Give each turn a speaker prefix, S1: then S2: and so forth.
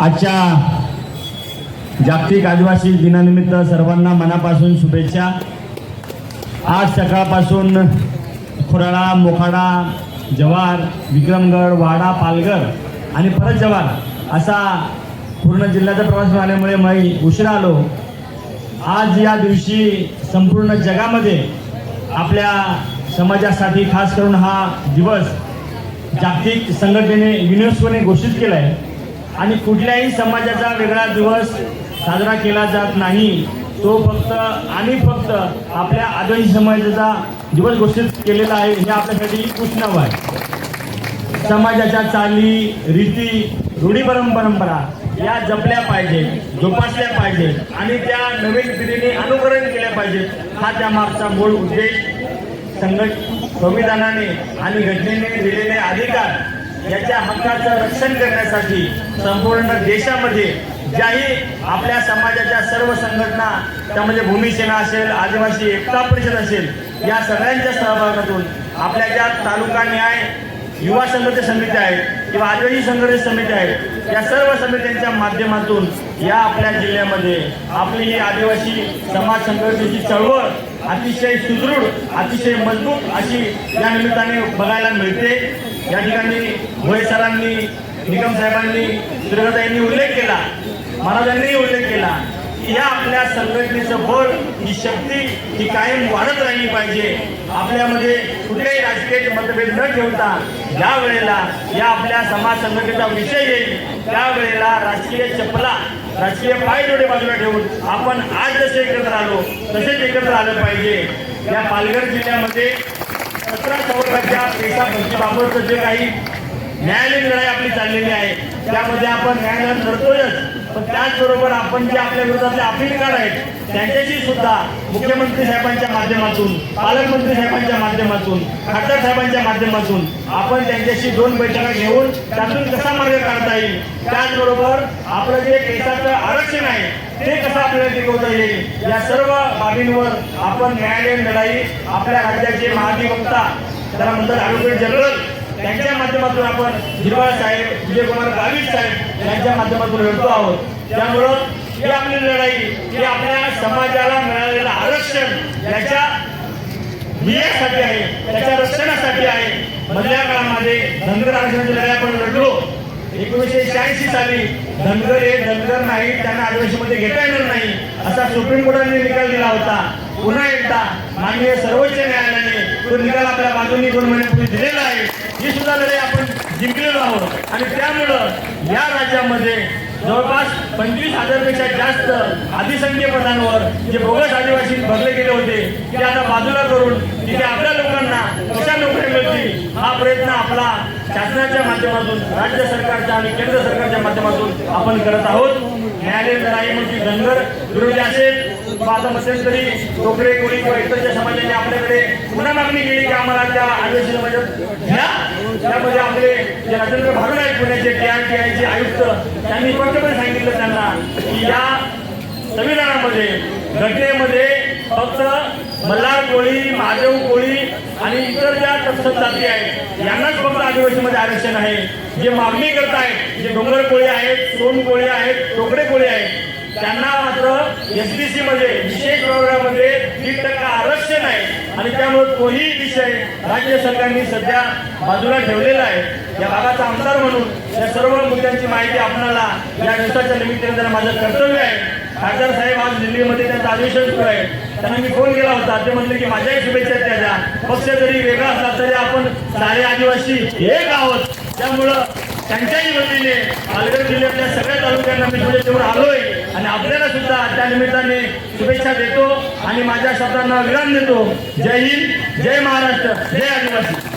S1: आजच्या जागतिक आदिवासी दिनानिमित्त सर्वांना मनापासून शुभेच्छा. आज सकाळपासून खुराळा मोखाडा जव्हार विक्रमगड वाडा पालघर आणि परत जव्हार असा पूर्ण जिल्ह्याचा प्रवास झाल्यामुळे मी उशिरा आलो. आज या दिवशी संपूर्ण जगामध्ये आपल्या समाजासाठी खास करून हा दिवस जागतिक संघटनेने युनेस्कोने घोषित केला आहे आणि कुठल्याही समाजाचा वेगळा दिवस साजरा केला जात नाही. तो फक्त आणि फक्त आपल्या आदिवासी समाजाचा दिवस घोषित केलेला आहे हे आपल्यासाठी कृष्णव आहे. समाजाच्या चाली रीती रूढी परंपरा या जपल्या पाहिजेत जोपासल्या पाहिजेत आणि त्या नवीन पिढीने अनुकरण केल्या पाहिजेत. हा त्या मागचा मूळ उद्देश संघट संविधानाने आणि घटनेने दिलेले अधिकार याच्या हक्काचं रक्षण करण्यासाठी संपूर्ण देशामध्ये ज्याही आपल्या समाजाच्या सर्व संघटना त्यामध्ये भूमिसेना असेल आदिवासी एकता परिषद असेल या सगळ्यांच्या सहभागातून आपल्या ज्या तालुका न्याय युवा संघटन समिती आहेत किंवा आदिवासी संघर्ष समिती आहेत या सर्व समित्यांच्या माध्यमातून या आपल्या जिल्ह्यामध्ये आपली ही आदिवासी समाज संघर्षाची चळवळ अतिशय सुदृढ अतिशय मजबूत अशी या निमित्ताने बघायला मिळते. या ठिकाणी भोये सरांनी निकम साहेबांनी सूर्यकांतांनी उल्लेख केला महाराजांनीही उल्लेख केला की या आपल्या संघटनेचं बळ ही शक्ती ही कायम वाढत राहिली पाहिजे. आपल्यामध्ये कुठेही राजकीय मतभेद न ठेवता ज्या वेळेला या आपल्या समाज संघटनेचा विषय येईल त्यावेळेला राजकीय चपला राजकीय पायजोडे बाजूला ठेवून आपण आज जसे एकत्र आलो तसेच एकत्र आलं पाहिजे. या पालघर जिल्ह्यामध्ये सतरा चौकाच्या पेशा भरतीबाबतचं जे काही न्यायालयीन लढाई आपली चाललेली आहे त्यामध्ये आपण न्यायालयात लढतोयच. पण त्याचबरोबर आपण जे आपल्या विरोधातले अपीलकार आहेत त्यांच्याशी सुद्धा मुख्यमंत्री साहेबांच्या माध्यमातून पालकमंत्री साहेबांच्या माध्यमातून खासदार साहेबांच्या माध्यमातून आपण त्यांच्याशी दोन बैठका घेऊन त्यातून कसा मार्ग काढता येईल? त्याचबरोबर आपलं जे केसाचं आरक्षण आहे ते कसं आपल्याला टिकवता येईल? या सर्व बाबींवर आपण न्यायालयीन लढाई आपल्या राज्याचे महाधिवक्ता त्याला ॲडव्होकेट जनरल त्यांच्या माध्यमातून आपण हिरवाळ साहेब विजयकुमार गावित साहेब यांच्या माध्यमातून लढतो आहोत. त्यामुळं ही आपली लढाई ही आपल्या समाजाला मिळालेलं आरक्षण याच्या ध्येयासाठी आहे त्याच्या रक्षणासाठी आहे. मधल्या काळामध्ये धनगर आरक्षणाची लढाई आपण लढलो एकोणीसशे शहाऐंशी साली धनगर हे धनगर नाही त्यांना आदिवासीमध्ये घेता येणार नाही असा सुप्रीम कोर्टाने निकाल दिला होता. पुन्हा एकदा माननीय सर्वोच्च न्यायालयाने तो निकाल आपल्या बाजूनी दोन महिन्यापूर्वी दिलेला आहे. ही सुद्धा लढाई आपण जिंकलेलो आहोत. आणि त्यामुळं या राज्यामध्ये जवळपास पंचवीस हजारपेक्षा जास्त अधिसंख्य पदांवर जे बोगस आदिवासी भरले गेले होते ते आता बाजूला करून तिथे आपल्या लोकांना कशा नोकऱ्या मिळतील हा प्रयत्न आपला शासनाच्या माध्यमातून राज्य सरकारच्या आणि केंद्र सरकारच्या माध्यमातून आपण करत आहोत. न्यायालयीन लढाई म्हणजे धनगर विरोधी असेल किंवा आता मध्यंतरी टोकरे कोळी किंवा इतरच्या समाजाने आपल्याकडे पुन्हा मागणी केली की आम्हाला त्या आदिवासी समाजात घ्या. त्यामध्ये आपले जे राजेंद्र भागवत आहेत पुण्याचे टी आर टी आयचे आयुक्त त्यांनी स्पष्टपणे सांगितलं त्यांना की या संविधानामध्ये घटनेमध्ये फक्त मल्हार कोळी महादेव कोळी आणि इतर ज्या तत्सम जाती आहेत यांनाच फक्त आदिवासीमध्ये आरक्षण आहे. जे मागणी करत आहेत जे डोंगर कोळी आहेत सोन कोळी आहेत टोकडे कोळी आहेत एसबीसी मध्ये विशेष प्रोग्राममध्ये तीन टक्का आरक्षण आहे. आणि त्यामुळे तोही विषय राज्य सरकारने सध्या बाजूला ठेवलेला आहे. या भागाचा आमदार म्हणून या सर्व मुद्द्यांची माहिती आपणाला या दिवसाच्या निमित्ताने जरा माझं कर्तव्य आहे. खासदार साहेब आज दिल्लीमध्ये त्यांचं अधिवेशन सुरू आहे. त्यांना मी फोन केला होता. ते म्हणले की माझ्याही शुभेच्छा त्या त्याच्या. पक्ष जरी वेगळा असला तरी आपण सारे आदिवासी एक आहोत. त्यामुळं त्यांच्याही वतीने पालघर जिल्ह्यातल्या सगळ्या तालुक्यांना मी शुभेच्छेवर आलोय. आणि आपल्याला सुद्धा त्या निमित्ताने शुभेच्छा देतो आणि माझ्या शब्दांना विराम देतो. जय हिंद जय महाराष्ट्र जय आदिवासी.